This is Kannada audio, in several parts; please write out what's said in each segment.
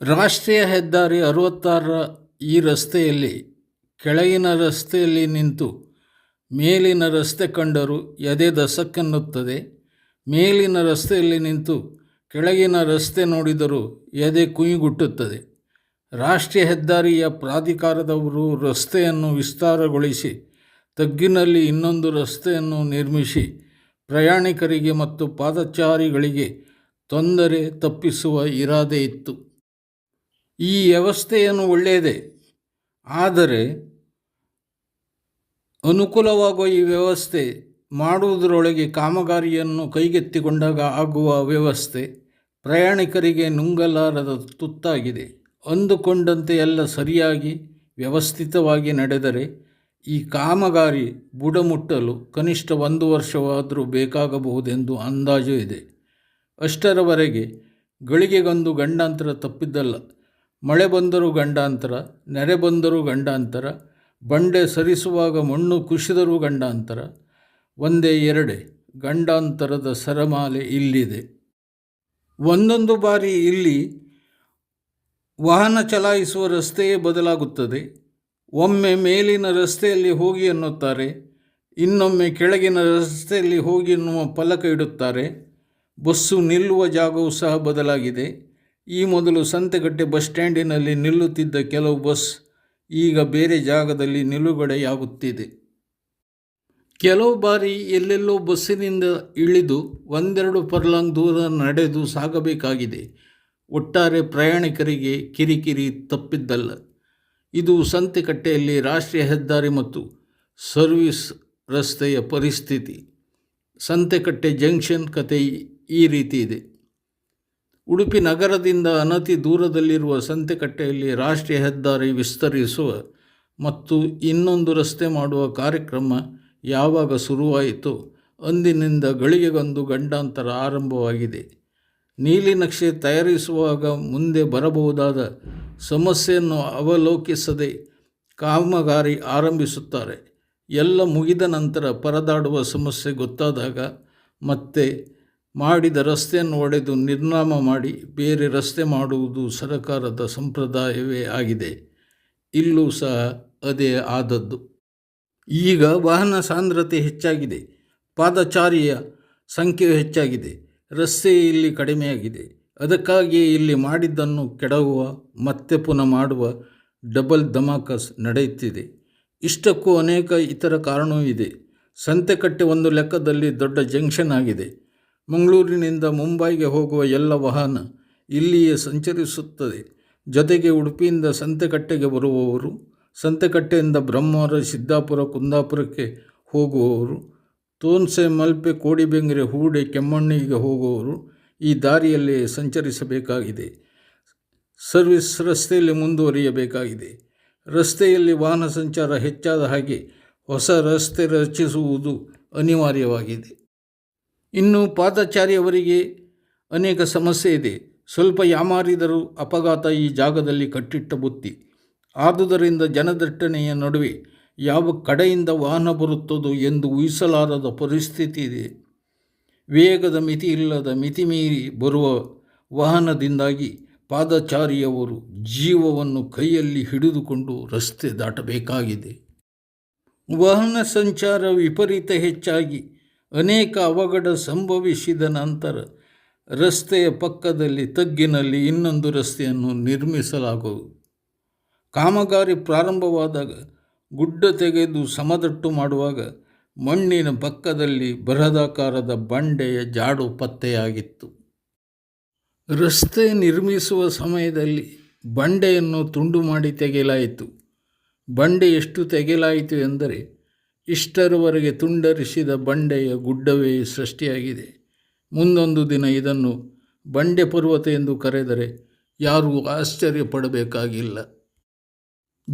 ರಾಷ್ಟ್ರೀಯ ಹೆದ್ದಾರಿ ಅರವತ್ತಾರರ ಈ ರಸ್ತೆಯಲ್ಲಿ, ಕೆಳಗಿನ ರಸ್ತೆಯಲ್ಲಿ ನಿಂತು ಮೇಲಿನ ರಸ್ತೆ ಕಂಡರೂ ಎದೆ ದಸಕ್ಕೆನ್ನುತ್ತದೆ. ಮೇಲಿನ ರಸ್ತೆಯಲ್ಲಿ ನಿಂತು ಕೆಳಗಿನ ರಸ್ತೆ ನೋಡಿದರೂ ಎದೆ ಕುಯ್ಗುಟ್ಟುತ್ತದೆ. ರಾಷ್ಟ್ರೀಯ ಹೆದ್ದಾರಿಯ ಪ್ರಾಧಿಕಾರದವರು ರಸ್ತೆಯನ್ನು ವಿಸ್ತಾರಗೊಳಿಸಿ, ತಗ್ಗಿನಲ್ಲಿ ಇನ್ನೊಂದು ರಸ್ತೆಯನ್ನು ನಿರ್ಮಿಸಿ, ಪ್ರಯಾಣಿಕರಿಗೆ ಮತ್ತು ಪಾದಚಾರಿಗಳಿಗೆ ತೊಂದರೆ ತಪ್ಪಿಸುವ ಇರಾದೆ ಇತ್ತು. ಈ ವ್ಯವಸ್ಥೆಯನ್ನು ಒಳ್ಳೆಯದೇ. ಆದರೆ ಅನುಕೂಲವಾಗುವ ಈ ವ್ಯವಸ್ಥೆ ಮಾಡುವುದರೊಳಗೆ ಕಾಮಗಾರಿಯನ್ನು ಕೈಗೆತ್ತಿಕೊಂಡಾಗ ಆಗುವ ವ್ಯವಸ್ಥೆ ಪ್ರಯಾಣಿಕರಿಗೆ ನುಂಗಲಾರದ ತುತ್ತಾಗಿದೆ. ಅಂದುಕೊಂಡಂತೆ ಎಲ್ಲ ಸರಿಯಾಗಿ ವ್ಯವಸ್ಥಿತವಾಗಿ ನಡೆದರೆ ಈ ಕಾಮಗಾರಿ ಬುಡಮುಟ್ಟಲು ಕನಿಷ್ಠ ಒಂದು ವರ್ಷವಾದರೂ ಬೇಕಾಗಬಹುದೆಂದು ಅಂದಾಜು ಇದೆ. ಅಷ್ಟರವರೆಗೆ ಗಳಿಗೆಗೊಂದು ಗಂಡಾಂತರ ತಪ್ಪಿದ್ದಲ್ಲ. ಮಳೆ ಬಂದರೂ ಗಂಡಾಂತರ, ನೆರೆ ಬಂದರೂ ಗಂಡಾಂತರ, ಬಂಡೆ ಸರಿಸುವಾಗ ಮಣ್ಣು ಕುಸಿದರೂ ಗಂಡಾಂತರ, ಒಂದೇ ಎರಡೇ, ಗಂಡಾಂತರದ ಸರಮಾಲೆ ಇಲ್ಲಿದೆ. ಒಂದೊಂದು ಬಾರಿ ಇಲ್ಲಿ ವಾಹನ ಚಲಾಯಿಸುವ ರಸ್ತೆಯೇ ಬದಲಾಗುತ್ತದೆ. ಒಮ್ಮೆ ಮೇಲಿನ ರಸ್ತೆಯಲ್ಲಿ ಹೋಗಿ ಎನ್ನುತ್ತಾರೆ ಇನ್ನೊಮ್ಮೆ ಕೆಳಗಿನ ರಸ್ತೆಯಲ್ಲಿ ಹೋಗಿ ಎನ್ನುವ ಫಲಕ ಇಡುತ್ತಾರೆ. ಬಸ್ಸು ನಿಲ್ಲುವ ಜಾಗವೂ ಸಹ ಬದಲಾಗಿದೆ. ಈ ಮೊದಲು ಸಂತೆಗಟ್ಟೆ ಬಸ್ ಸ್ಟ್ಯಾಂಡಿನಲ್ಲಿ ನಿಲ್ಲುತ್ತಿದ್ದ ಕೆಲವು ಬಸ್ ಈಗ ಬೇರೆ ಜಾಗದಲ್ಲಿ ನಿಲುಗಡೆಯಾಗುತ್ತಿದೆ. ಕೆಲವು ಬಾರಿ ಎಲ್ಲೆಲ್ಲೋ ಬಸ್ಸಿನಿಂದ ಇಳಿದು ಒಂದೆರಡು ಪರ್ಲಾಂಗ್ ದೂರ ನಡೆದು ಸಾಗಬೇಕಾಗಿದೆ. ಒಟ್ಟಾರೆ ಪ್ರಯಾಣಿಕರಿಗೆ ಕಿರಿಕಿರಿ ತಪ್ಪಿದ್ದಲ್ಲ. ಇದು ಸಂತೆಕಟ್ಟೆಯಲ್ಲಿ ರಾಷ್ಟ್ರೀಯ ಹೆದ್ದಾರಿ ಮತ್ತು ಸರ್ವಿಸ್ ರಸ್ತೆಯ ಪರಿಸ್ಥಿತಿ. ಸಂತೆಕಟ್ಟೆ ಜಂಕ್ಷನ್ ಕತೆ ಈ ರೀತಿ ಇದೆ. ಉಡುಪಿ ನಗರದಿಂದ ಅನತಿ ದೂರದಲ್ಲಿರುವ ಸಂತೆಕಟ್ಟೆಯಲ್ಲಿ ರಾಷ್ಟ್ರೀಯ ಹೆದ್ದಾರಿ ವಿಸ್ತರಿಸುವ ಮತ್ತು ಇನ್ನೊಂದು ರಸ್ತೆ ಮಾಡುವ ಕಾರ್ಯಕ್ರಮ ಯಾವಾಗ ಶುರುವಾಯಿತು ಅಂದಿನಿಂದ ಗಳಿಗೆಗೊಂದು ಗಂಡಾಂತರ ಆರಂಭವಾಗಿದೆ. ನೀಲಿ ನಕ್ಷೆ ತಯಾರಿಸುವಾಗ ಮುಂದೆ ಬರಬಹುದಾದ ಸಮಸ್ಯೆಯನ್ನು ಅವಲೋಕಿಸದೆ ಕಾಮಗಾರಿ ಆರಂಭಿಸುತ್ತಾರೆ. ಎಲ್ಲ ಮುಗಿದ ನಂತರ ಪರದಾಡುವ ಸಮಸ್ಯೆ ಗೊತ್ತಾದಾಗ ಮತ್ತೆ ಮಾಡಿದ ರಸ್ತೆಯನ್ನು ಒಡೆದು ನಿರ್ನಾಮ ಮಾಡಿ ಬೇರೆ ರಸ್ತೆ ಮಾಡುವುದು ಸರಕಾರದ ಸಂಪ್ರದಾಯವೇ ಆಗಿದೆ. ಇಲ್ಲೂ ಸಹ ಅದೇ ಆದದ್ದು. ಈಗ ವಾಹನ ಸಾಂದ್ರತೆ ಹೆಚ್ಚಾಗಿದೆ. ಪಾದಚಾರಿಯ ಸಂಖ್ಯೆ ಹೆಚ್ಚಾಗಿದೆ. ರಸ್ತೆ ಇಲ್ಲಿ ಕಡಿಮೆಯಾಗಿದೆ. ಅದಕ್ಕಾಗಿಯೇ ಇಲ್ಲಿ ಮಾಡಿದ್ದನ್ನು ಕೆಡವುವ, ಮತ್ತೆ ಪುನಃ ಮಾಡುವ ಡಬಲ್ ಧಮಾಕಸ್ ನಡೆಯುತ್ತಿದೆ. ಇಷ್ಟಕ್ಕೂ ಅನೇಕ ಇತರ ಕಾರಣವೂ ಇದೆ. ಸಂತೆಕಟ್ಟೆ ಒಂದು ಲೆಕ್ಕದಲ್ಲಿ ದೊಡ್ಡ ಜಂಕ್ಷನ್ ಆಗಿದೆ. ಮಂಗಳೂರಿನಿಂದ ಮುಂಬೈಗೆ ಹೋಗುವ ಎಲ್ಲ ವಾಹನ ಇಲ್ಲಿಯೇ ಸಂಚರಿಸುತ್ತದೆ. ಜೊತೆಗೆ ಉಡುಪಿಯಿಂದ ಸಂತೆಕಟ್ಟೆಗೆ ಬರುವವರು, ಸಂತೆಕಟ್ಟೆಯಿಂದ ಬ್ರಹ್ಮವರ ಸಿದ್ದಾಪುರ, ಕುಂದಾಪುರಕ್ಕೆ ಹೋಗುವವರು, ತೋನ್ಸೆ, ಮಲ್ಪೆ, ಕೋಡಿಬೆಂಗ್ರೆ, ಹೂಡೆ, ಕೆಮ್ಮಣ್ಣಿಗೆ ಹೋಗುವವರು ಈ ದಾರಿಯಲ್ಲಿ ಸಂಚರಿಸಬೇಕಾಗಿದೆ. ಸರ್ವಿಸ್ ರಸ್ತೆಯಲ್ಲಿ ಮುಂದುವರಿಯಬೇಕಾಗಿದೆ. ರಸ್ತೆಯಲ್ಲಿ ವಾಹನ ಸಂಚಾರ ಹೆಚ್ಚಾದ ಹಾಗೆ ಹೊಸ ರಸ್ತೆ ರಚಿಸುವುದು ಅನಿವಾರ್ಯವಾಗಿದೆ. ಇನ್ನು ಪಾದಚಾರಿಯವರಿಗೆ ಅನೇಕ ಸಮಸ್ಯೆ ಇದೆ. ಸ್ವಲ್ಪ ಯಾಮಾರಿದರೂ ಅಪಘಾತ ಈ ಜಾಗದಲ್ಲಿ ಕಟ್ಟಿಟ್ಟ ಬುತ್ತಿ. ಆದುದರಿಂದ ಜನದಟ್ಟಣೆಯ ನಡುವೆ ಯಾವ ಕಡೆಯಿಂದ ವಾಹನ ಬರುತ್ತದೋ ಎಂದು ಊಹಿಸಲಾರದ ಪರಿಸ್ಥಿತಿ ಇದೆ. ವೇಗದ ಮಿತಿ ಇಲ್ಲದ ಮಿತಿ ಮೀರಿ ಬರುವ ವಾಹನದಿಂದಾಗಿ ಪಾದಚಾರಿಯವರು ಜೀವವನ್ನು ಕೈಯಲ್ಲಿ ಹಿಡಿದುಕೊಂಡು ರಸ್ತೆ ದಾಟಬೇಕಾಗಿದೆ. ವಾಹನ ಸಂಚಾರ ವಿಪರೀತ ಹೆಚ್ಚಾಗಿ ಅನೇಕ ಅವಘಡ ಸಂಭವಿಸಿದ ನಂತರ ರಸ್ತೆಯ ಪಕ್ಕದಲ್ಲಿ ತಗ್ಗಿನಲ್ಲಿ ಇನ್ನೊಂದು ರಸ್ತೆಯನ್ನು ನಿರ್ಮಿಸಲಾಗುವುದು. ಕಾಮಗಾರಿ ಪ್ರಾರಂಭವಾದಾಗ ಗುಡ್ಡ ತೆಗೆದು ಸಮದಟ್ಟು ಮಾಡುವಾಗ ಮಣ್ಣಿನ ಪಕ್ಕದಲ್ಲಿ ಬರದಾಕಾರದ ಬಂಡೆಯ ಜಾಡು ಪತ್ತೆಯಾಗಿತ್ತು. ರಸ್ತೆ ನಿರ್ಮಿಸುವ ಸಮಯದಲ್ಲಿ ಬಂಡೆಯನ್ನು ತುಂಡು ಮಾಡಿ ತೆಗೆಯಲಾಯಿತು. ಬಂಡೆ ಎಷ್ಟು ತೆಗೆಯಲಾಯಿತು ಎಂದರೆ ಇಷ್ಟರವರೆಗೆ ತುಂಡರಿಸಿದ ಬಂಡೆಯ ಗುಡ್ಡವೇ ಸೃಷ್ಟಿಯಾಗಿದೆ. ಮುಂದೊಂದು ದಿನ ಇದನ್ನು ಬಂಡೆ ಪರ್ವತ ಎಂದು ಕರೆದರೆ ಯಾರೂ ಆಶ್ಚರ್ಯಪಡಬೇಕಾಗಿಲ್ಲ.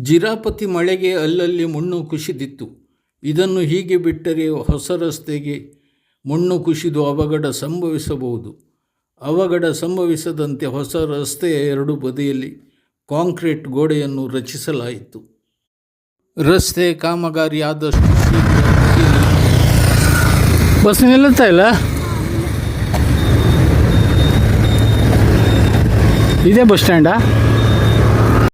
ಜಿರಾಪತಿ ಮಳೆಗೆ ಅಲ್ಲಲ್ಲಿ ಮಣ್ಣು ಕುಸಿದಿತ್ತು. ಇದನ್ನು ಹೀಗೆ ಬಿಟ್ಟರೆ ಹೊಸ ರಸ್ತೆಗೆ ಮಣ್ಣು ಕುಸಿದು ಅವಘಡ ಸಂಭವಿಸಬಹುದು. ಅವಘಡ ಸಂಭವಿಸದಂತೆ ಹೊಸ ರಸ್ತೆಯ ಎರಡು ಬದಿಯಲ್ಲಿ ಕಾಂಕ್ರೀಟ್ ಗೋಡೆಯನ್ನು ರಚಿಸಲಾಯಿತು. ರಸ್ತೆ ಕಾಮಗಾರಿ ಆದಷ್ಟು ಬಸ್ ನಿಲ್ಲುತ್ತಾ ಇಲ್ಲ? ಇದೇ ಬಸ್ ಸ್ಟ್ಯಾಂಡಾ?